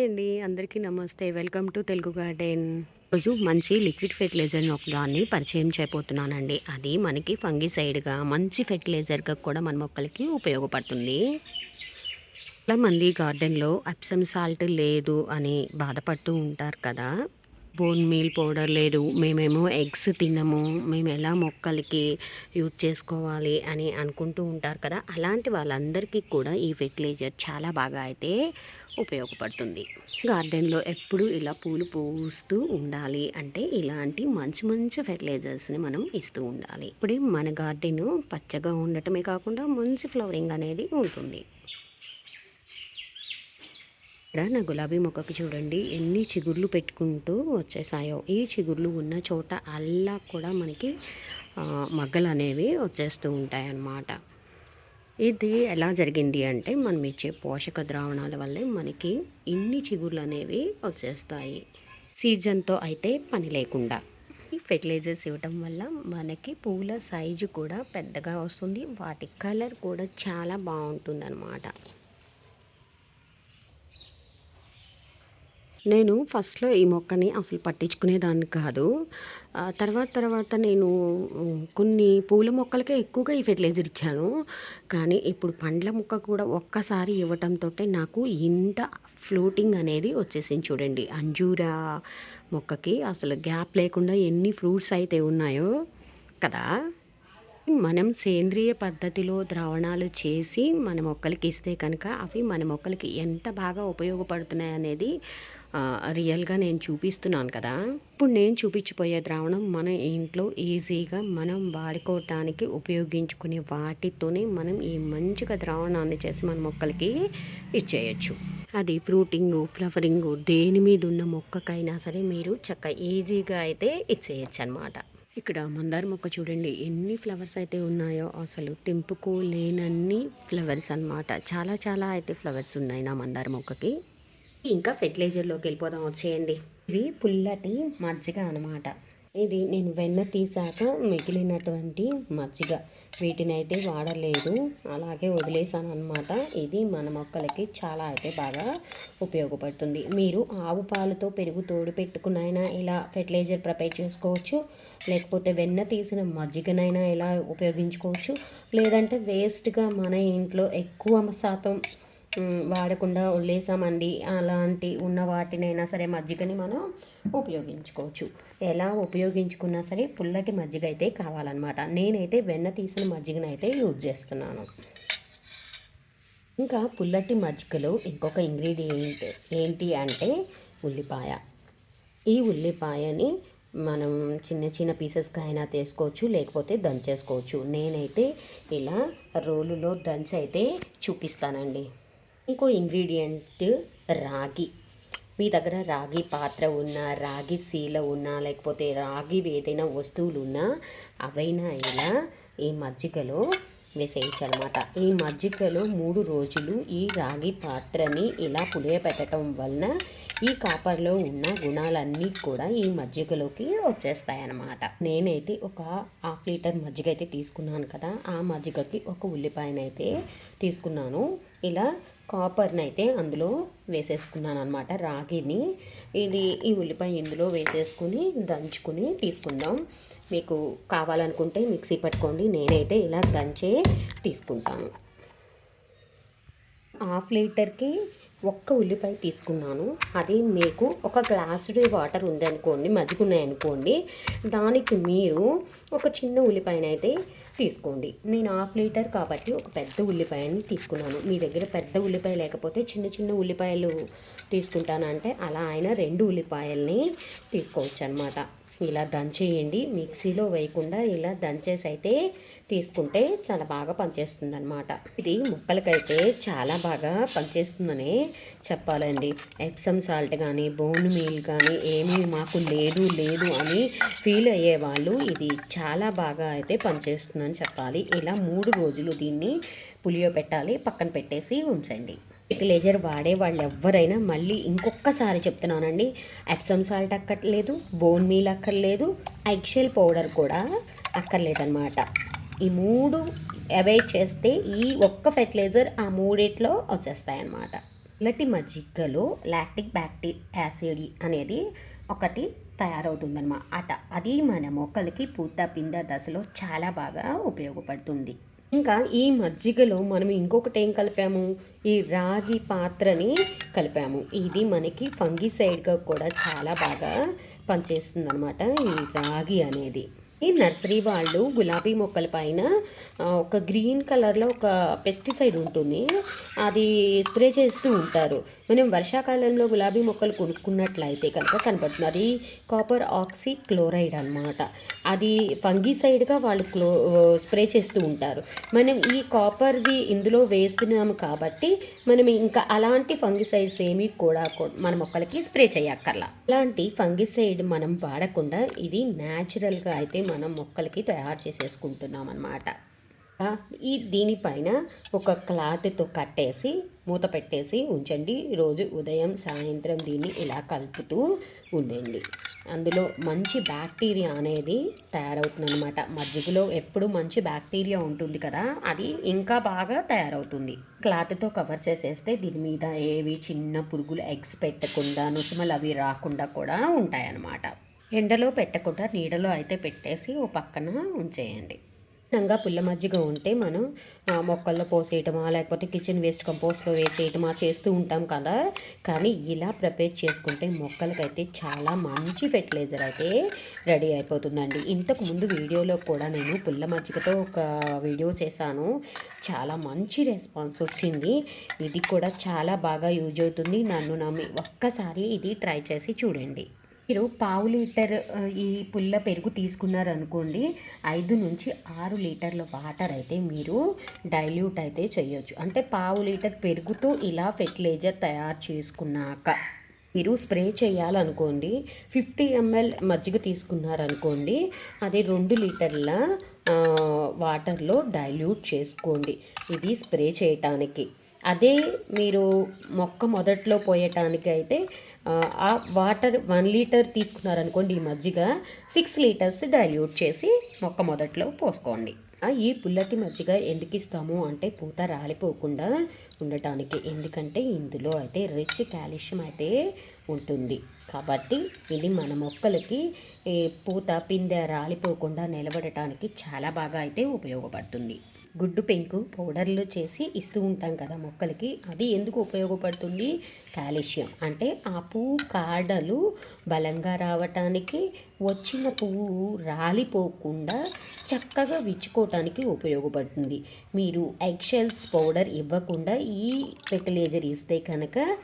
Hi అండి. అందరికీ నమస్తే. Welcome to Telugu garden. రోజు మంచి లిక్విడ్ ఫెర్టిలైజర్ ఒక దాన్ని పరిచయం చేయబోతున్నానండి. అది మనకి ఫంగిసైడ్గా మంచి ఫెర్టిలైజర్గా కూడా మన మొక్కలకి ఉపయోగపడుతుంది. చాలా మంది గార్డెన్లో అప్సమ్ సాల్ట్ లేదు అని బాధపడుతూ ఉంటారు కదా. బోన్ మీల్ పౌడర్ లేదు. మేమేమో ఎగ్స్ తినము. మేము ఎలా మొక్కలకి యూజ్ చేసుకోవాలి అని అనుకుంటూ ఉంటారు కదా. అలాంటి వాళ్ళందరికీ కూడా ఈ ఫెర్టిలైజర్ చాలా బాగా అయితే ఉపయోగపడుతుంది. గార్డెన్లో ఎప్పుడు ఇలా పూలు పూస్తూ ఉండాలి అంటే ఇలాంటి మంచి మంచి ఫెర్టిలైజర్స్ని మనం ఇస్తూ ఉండాలి. ఇప్పుడు మన గార్డెన్ పచ్చగా ఉండటమే కాకుండా మంచి ఫ్లవరింగ్ అనేది ఉంటుంది. ఇక్కడ నా గులాబీ మొక్కకి చూడండి ఎన్ని చిగుర్లు పెట్టుకుంటూ వచ్చేసాయో. ఈ చిగుర్లు ఉన్న చోట అల్లా కూడా మనకి మగ్గలు అనేవి వచ్చేస్తూ ఉంటాయి అన్నమాట ఇది ఎలా జరిగింది అంటే మనం ఇచ్చే పోషక ద్రావణాల వల్లే మనకి ఇన్ని చిగుర్లు అనేవి వచ్చేస్తాయి. సీజన్తో అయితే పని లేకుండా. ఈ ఫెర్టిలైజర్స్ ఇవ్వటం వల్ల మనకి పూల సైజు కూడా పెద్దగా వస్తుంది. వాటి కలర్ కూడా చాలా బాగుంటుంది అన్నమాట నేను ఫస్ట్లో ఈ మొక్కని అసలు పట్టించుకునేదాన్ని కాదు. తర్వాత తర్వాత నేను కొన్ని పూల మొక్కలకే ఎక్కువగా ఈ ఫెర్టిలైజర్ ఇచ్చాను. కానీ ఇప్పుడు పండ్ల మొక్క కూడా ఒక్కసారి ఇవ్వటంతో నాకు ఇంత ఫ్లూటింగ్ అనేది వచ్చేసింది చూడండి. అంజూరా మొక్కకి అసలు గ్యాప్ లేకుండా ఎన్ని ఫ్రూట్స్ అయితే ఉన్నాయో కదా. మనం సేంద్రియ పద్ధతిలో ద్రావణాలు చేసి మన మొక్కలకి ఇస్తే కనుక అవి మన మొక్కలకి ఎంత బాగా ఉపయోగపడుతున్నాయి అనేది రియల్గా నేను చూపిస్తున్నాను కదా. ఇప్పుడు నేను చూపించిపోయే ద్రావణం మన ఇంట్లో ఈజీగా మనం వాడుకోవటానికి ఉపయోగించుకునే వాటితోనే మనం ఈ మంచిగా ద్రావణాన్ని చేసి మన మొక్కలకి ఇచ్చేయచ్చు. అది ఫ్రూటింగ్ ఫ్లవరింగ్ దేని మీద ఉన్న మొక్కకైనా సరే మీరు చక్క ఈజీగా అయితే ఇచ్చేయచ్చు అనమాట ఇక్కడ మందార మొక్క చూడండి ఎన్ని ఫ్లవర్స్ అయితే ఉన్నాయో అసలు తెంపుకోలేనన్ని ఫ్లవర్స్ అనమాట చాలా చాలా అయితే ఫ్లవర్స్ ఉన్నాయి నా మందార మొక్కకి. ఇంకా ఫెర్టిలైజర్లోకి వెళ్ళిపోదాం వచ్చేయండి. ఇవి పుల్లటి మజ్జిగ అనమాట ఇది నేను వెన్న తీసాక మిగిలినటువంటి మజ్జిగ. వీటిని అయితే వాడలేదు. అలాగే వదిలేసాను అనమాట ఇది మన మొక్కలకి చాలా అయితే బాగా ఉపయోగపడుతుంది. మీరు ఆవు పాలతో పెరుగు తోడు పెట్టుకునైనా ఇలా ఫెర్టిలైజర్ ప్రిపేర్ చేసుకోవచ్చు. లేకపోతే వెన్న తీసిన మజ్జిగనైనా ఇలా ఉపయోగించుకోవచ్చు. లేదంటే వేస్ట్గా మన ఇంట్లో ఎక్కువ శాతం వాడకుండా వదిలేసామండి. అలాంటి ఉన్న వాటినైనా సరే మజ్జిగని మనం ఉపయోగించుకోవచ్చు. ఎలా ఉపయోగించుకున్నా సరే పుల్లటి మజ్జిగ అయితే కావాలన్నమాట. నేనైతే వెన్న తీసిన మజ్జిగను అయితే యూజ్ చేస్తున్నాను. ఇంకా పుల్లటి మజ్జిగలో ఇంకొక ఇంగ్రీడియంట్ ఏంటి అంటే ఉల్లిపాయ. ఈ ఉల్లిపాయని మనం చిన్న చిన్న పీసెస్గా అయినా తీసుకోవచ్చు లేకపోతే దంచేసుకోవచ్చు. నేనైతే ఇలా రోలులో దంచి అయితే చూపిస్తానండి. ఇంకో ఇంగ్రీడియంట్ రాగి. మీ దగ్గర రాగి పాత్ర ఉన్నా రాగి శీల ఉన్నా లేకపోతే రాగి ఏదైనా వస్తువులు ఉన్నా అవైనా ఇలా ఈ మజ్జిగలో వేసేయచ్చు అనమాట ఈ మజ్జిగలో మూడు రోజులు ఈ రాగి పాత్రని ఇలా పులియపెట్టడం వలన ఈ కాపర్లో ఉన్న గుణాలన్నీ కూడా ఈ మజ్జిగలోకి వచ్చేస్తాయన్నమాట. నేనైతే ఒక హాఫ్ లీటర్ మజ్జిగ అయితే తీసుకున్నాను కదా ఆ మజ్జిగకి ఒక ఉల్లిపాయనైతే తీసుకున్నాను. ఇలా కాపర్ని అయితే అందులో వేసేసుకున్నాను అనమాట రాగిని. ఇది ఈ ఉల్లిపాయ ఇందులో వేసేసుకుని దంచుకుని తీసుకుందాం. మీకు కావాలనుకుంటే మిక్సీ పట్టుకోండి. నేనైతే ఇలా దంచే తీసుకుంటాను. హాఫ్ లీటర్కి ఒక్క ఉల్లిపాయ తీసుకున్నాను. అది మీకు ఒక గ్లాసుడి వాటర్ ఉంది అనుకోండి మజ్జిగున్నాయనుకోండి దానికి మీరు ఒక చిన్న ఉల్లిపాయనైతే తీసుకోండి. నేను హాఫ్ లీటర్ కాబట్టి ఒక పెద్ద ఉల్లిపాయని తీసుకున్నాను. మీ దగ్గర పెద్ద ఉల్లిపాయ లేకపోతే చిన్న చిన్న ఉల్లిపాయలు తీసుకుంటానంటే అలా ఆయన రెండు ఉల్లిపాయల్ని తీసుకోవచ్చు అనమాట ఇలా దంచేయండి. మిక్సీలో వేయకుండా ఇలా దంచేసి అయితే తీసుకుంటే చాలా బాగా పనిచేస్తుంది అనమాట ఇది ముక్కలకైతే చాలా బాగా పనిచేస్తుందని చెప్పాలండి. ఎప్సమ్ సాల్ట్ కానీ బోన్ మీల్ కానీ ఏమీ మాకు లేదు లేదు అని ఫీల్ అయ్యే వాళ్ళు ఇది చాలా బాగా అయితే పనిచేస్తుందని చెప్పాలి. ఇలా మూడు రోజులు దీన్ని పులియో పెట్టాలి పక్కన పెట్టేసి ఉంచండి. ఫెర్టిలైజర్ వాడే వాళ్ళు ఎవరైనా మళ్ళీ ఇంకొకసారి చెప్తున్నానండి. ఎప్సమ్ సాల్ట్ అక్కర్లేదు బోన్ మీల్ అక్కర్లేదు ఎగ్షెల్ పౌడర్ కూడా అక్కర్లేదన్నమాట. ఈ మూడు అవాయిడ్ చేస్తే ఈ ఒక్క ఫెర్టిలైజర్ ఆ మూడిట్లో వచ్చేస్తాయి అన్నమాట పుల్లటి మజ్జిగలో లాక్టిక్ బ్యాక్టీరియా యాసిడ్ అనేది ఒకటి తయారవుతుందన్నమాట. అట అది మన మొక్కలకి పూత పిండ దశలో చాలా బాగా ఉపయోగపడుతుంది. ఇంకా ఈ మజ్జిగలో మనం ఇంకొకటి ఏం కలిపాము? ఈ రాగి పాత్రని కలిపాము. ఇది మనకి ఫంగిసైడ్గా కూడా చాలా బాగా పనిచేస్తుంది అనమాట ఈ రాగి అనేది. ఈ నర్సరీ వాళ్ళు గులాబీ మొక్కల పైన ఒక గ్రీన్ కలర్లో ఒక పెస్టిసైడ్ ఉంటుంది. అది స్ప్రే చేస్తూ ఉంటారు. మనం వర్షాకాలంలో గులాబీ మొక్కలు కొనుక్కున్నట్లయితే కనుక కనపడుతుంది. అది కాపర్ ఆక్సీ క్లోరైడ్ అనమాట అది ఫంగిసైడ్గా వాళ్ళు క్లో స్ప్రే చేస్తూ ఉంటారు. మనం ఈ కాపర్ది ఇందులో వేస్తున్నాము కాబట్టి మనం ఇంకా అలాంటి ఫంగిసైడ్స్ ఏమీ కూడా మన మొక్కలకి స్ప్రే చేయక్కర్లా. అలాంటి ఫంగిసైడ్ మనం వాడకుండా ఇది న్యాచురల్గా అయితే మనం మొక్కలకి తయారు చేసేసుకుంటున్నాం అనమాట ఈ దీనిపైన ఒక క్లాత్తో కట్టేసి మూత పెట్టేసి ఉంచండి. రోజు ఉదయం సాయంత్రం దీన్ని ఇలా కలుపుతూ ఉండండి. అందులో మంచి బ్యాక్టీరియా అనేది తయారవుతుందన్నమాట. మజ్జిగలో ఎప్పుడు మంచి బ్యాక్టీరియా ఉంటుంది కదా అది ఇంకా బాగా తయారవుతుంది. క్లాత్తో కవర్ చేసేస్తే దీని మీద ఏవి చిన్న పురుగులు ఎగ్స్ పెట్టకుండా నుసుమలు అవి రాకుండా కూడా ఉంటాయన్నమాట. ఎండలో పెట్టకుండా నీడలో అయితే పెట్టేసి ఓ పక్కన ఉంచేయండి. నంగా పుల్ల మజ్జిగ ఉంటే మనం మొక్కల్లో పోసేయటమా లేకపోతే కిచెన్ వేస్ట్ కంపోస్ట్లో వేసేయటమా చేస్తూ ఉంటాం కదా. కానీ ఇలా ప్రిపేర్ చేసుకుంటే మొక్కలకైతే చాలా మంచి ఫెర్టిలైజర్ అయితే రెడీ అయిపోతుందండి. ఇంతకు ముందు వీడియోలో కూడా నేను పుల్ల మజ్జిగతో ఒక వీడియో చేశాను. చాలా మంచి రెస్పాన్స్ వచ్చింది. ఇది కూడా చాలా బాగా యూజ్ అవుతుంది. నన్ను నమ్మి ఒక్కసారి ఇది ట్రై చేసి చూడండి. మీరు పావు లీటర్ ఈ పుల్ల పెరుగు తీసుకున్నారనుకోండి ఐదు నుంచి ఆరు లీటర్ల వాటర్ అయితే మీరు డైల్యూట్ అయితే చేయొచ్చు. అంటే పావు లీటర్ పెరుగుతో ఇలా ఫెర్టిలైజర్ తయారు చేసుకున్నాక మీరు స్ప్రే చేయాలనుకోండి ఫిఫ్టీ ఎంఎల్ మజ్జిగ తీసుకున్నారనుకోండి అది రెండు లీటర్ల వాటర్లో డైల్యూట్ చేసుకోండి. ఇది స్ప్రే చేయటానికి. అదే మీరు మొక్క మొదట్లో పోయటానికి అయితే ఆ, వాటర్ వన్ లీటర్ తీసుకున్నారనుకోండి ఈ మజ్జిగ సిక్స్ లీటర్స్ డైల్యూట్ చేసి మొక్క మొదట్లో పోసుకోండి. ఈ పుల్లటి మజ్జిగ ఎందుకు ఇస్తాము అంటే పూత రాలిపోకుండా ఉండటానికి. ఎందుకంటే ఇందులో అయితే రిచ్ కాల్షియం అయితే ఉంటుంది. కాబట్టి ఇది మన మొక్కలకి పూత పిందె రాలిపోకుండా నిలబడటానికి చాలా బాగా అయితే ఉపయోగపడుతుంది. గుడ్డు పెంకు పౌడర్లు చేసి ఇస్తూ ఉంటాం కదా మొక్కలకి. అది ఎందుకు ఉపయోగపడుతుంది? కాల్షియం. అంటే ఆ పువ్వు కాడలు బలంగా రావటానికి వచ్చిన పువ్వు రాలిపోకుండా చక్కగా విచ్చుకోవటానికి ఉపయోగపడుతుంది. మీరు ఎగ్షెల్స్ పౌడర్ ఇవ్వకుండా ఈ ఫెర్టిలైజర్ ఇస్తే కనుక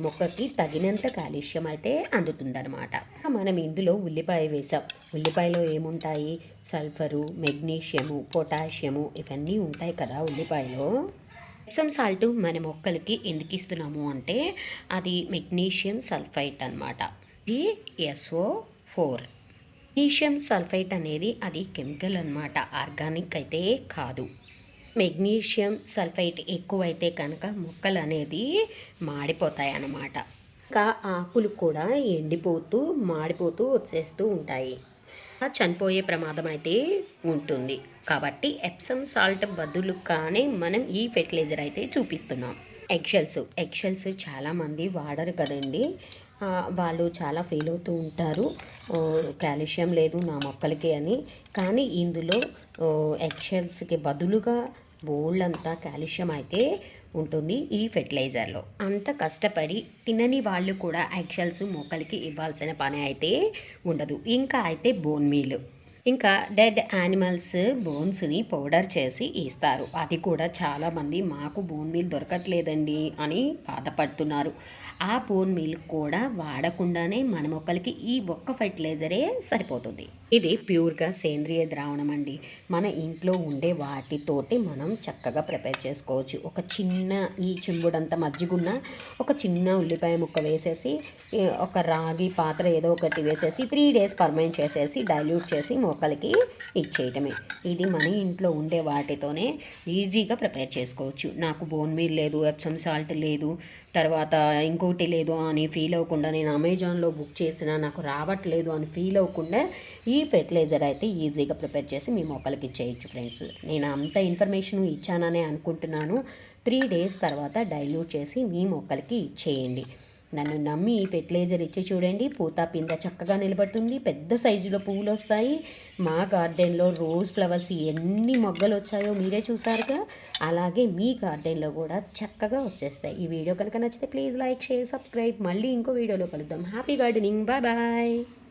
మొక్కకి తగినంత కాలుష్యం అయితే అందుతుందన్నమాట. మనం ఇందులో ఉల్లిపాయ వేసాం. ఉల్లిపాయలో ఏముంటాయి? సల్ఫరు మెగ్నీషియము పొటాషియము ఇవన్నీ ఉంటాయి కదా ఉల్లిపాయలో. ఎప్సమ్ సాల్ట్ మన మొక్కలకి ఎందుకు ఇస్తున్నాము అంటే అది మెగ్నీషియం సల్ఫైట్ అనమాట జిఎస్ఓ ఫోర్ మెగ్నీషియం సల్ఫైట్ అనేది అది కెమికల్ అన్నమాట. ఆర్గానిక్ అయితే కాదు. మెగ్నీషియం సల్ఫైట్ ఎక్కువైతే కనుక మొక్కలు అనేది మాడిపోతాయి అన్నమాట ఇంకా ఆకులు కూడా ఎండిపోతూ మాడిపోతూ వచ్చేస్తూ ఉంటాయి. చనిపోయే ప్రమాదం అయితే ఉంటుంది. కాబట్టి ఎప్సమ్ సాల్ట్ బదులుగానే మనం ఈ ఫెర్టిలైజర్ అయితే చూపిస్తున్నాం. ఎగ్షెల్స్ ఎగ్షెల్స్ చాలామంది వాడరు కదండి. వాళ్ళు చాలా ఫీల్ అవుతూ ఉంటారు. కాల్షియం లేదు నా మొక్కలకి అని. కానీ ఇందులో ఎక్షల్స్కి బదులుగా బోల్డ్ అంతా కాల్షియం అయితే ఉంటుంది ఈ ఫెర్టిలైజర్లో. అంత కష్టపడి తినని వాళ్ళు కూడా ఎగ్షెల్స్ మొక్కలకి ఇవ్వాల్సిన పని అయితే ఉండదు. ఇంకా అయితే బోన్ మీల్. ఇంకా డెడ్ యానిమల్స్ బోన్స్ని పౌడర్ చేసి ఇస్తారు. అది కూడా చాలామంది మాకు బోన్ మీల్ దొరకట్లేదండి అని బాధపడుతున్నారు. ఆ బోన్ మీల్ కూడా వాడకుండానే మన మొక్కలకి ఈ ఒక్క ఫెర్టిలైజరే సరిపోతుంది. ఇది ప్యూర్గా సేంద్రియ ద్రావణం అండి. మన ఇంట్లో ఉండే వాటితోటి మనం చక్కగా ప్రిపేర్ చేసుకోవచ్చు. ఒక చిన్న ఈ చెంబుడంత మజ్జిగున్న ఒక చిన్న ఉల్లిపాయ ముక్క వేసేసి ఒక రాగి పాత్ర ఏదో ఒకటి వేసేసి త్రీ డేస్ పర్మైన్ చేసేసి డైల్యూట్ చేసి మొక్కలకి ఇచ్చేయటమే. ఇది మన ఇంట్లో ఉండే వాటితోనే ఈజీగా ప్రిపేర్ చేసుకోవచ్చు. నాకు బోన్ మీల్ లేదు ఎప్సమ్ సాల్ట్ లేదు తర్వాత ఇంకోటి లేదు అని ఫీల్ అవ్వకుండా నేను అమెజాన్లో బుక్ చేసిన నాకు రావట్లేదు అని ఫీల్ అవ్వకుండా ఈ ఫెర్టిలైజర్ అయితే ఈజీగా ప్రిపేర్ చేసి మీ మొక్కలకి ఇచ్చేయచ్చు ఫ్రెండ్స్. నేను అంత ఇన్ఫర్మేషన్ ఇచ్చాననే అనుకుంటున్నాను. త్రీ డేస్ తర్వాత డైల్యూట్ చేసి మీ మొక్కలకి ఇచ్చేయండి. నన్ను నమ్మి ఈ ఫెర్టిలైజర్ ఇచ్చి చూడండి. పూత పింద చక్కగా నిలబడుతుంది. పెద్ద సైజులో పువ్వులు వస్తాయి మా గార్డెన్లో రోజ్ ఫ్లవర్స్ ఎన్ని మొగ్గలు వచ్చాయో మీరే చూసారుగా. అలాగే మీ గార్డెన్లో కూడా చక్కగా వచ్చేస్తాయి. ఈ వీడియో కనుక నచ్చితే ప్లీజ్ లైక్ షేర్ సబ్స్క్రైబ్. మళ్ళీ ఇంకో వీడియోలో కలుద్దాం. Happy gardening. Bye bye.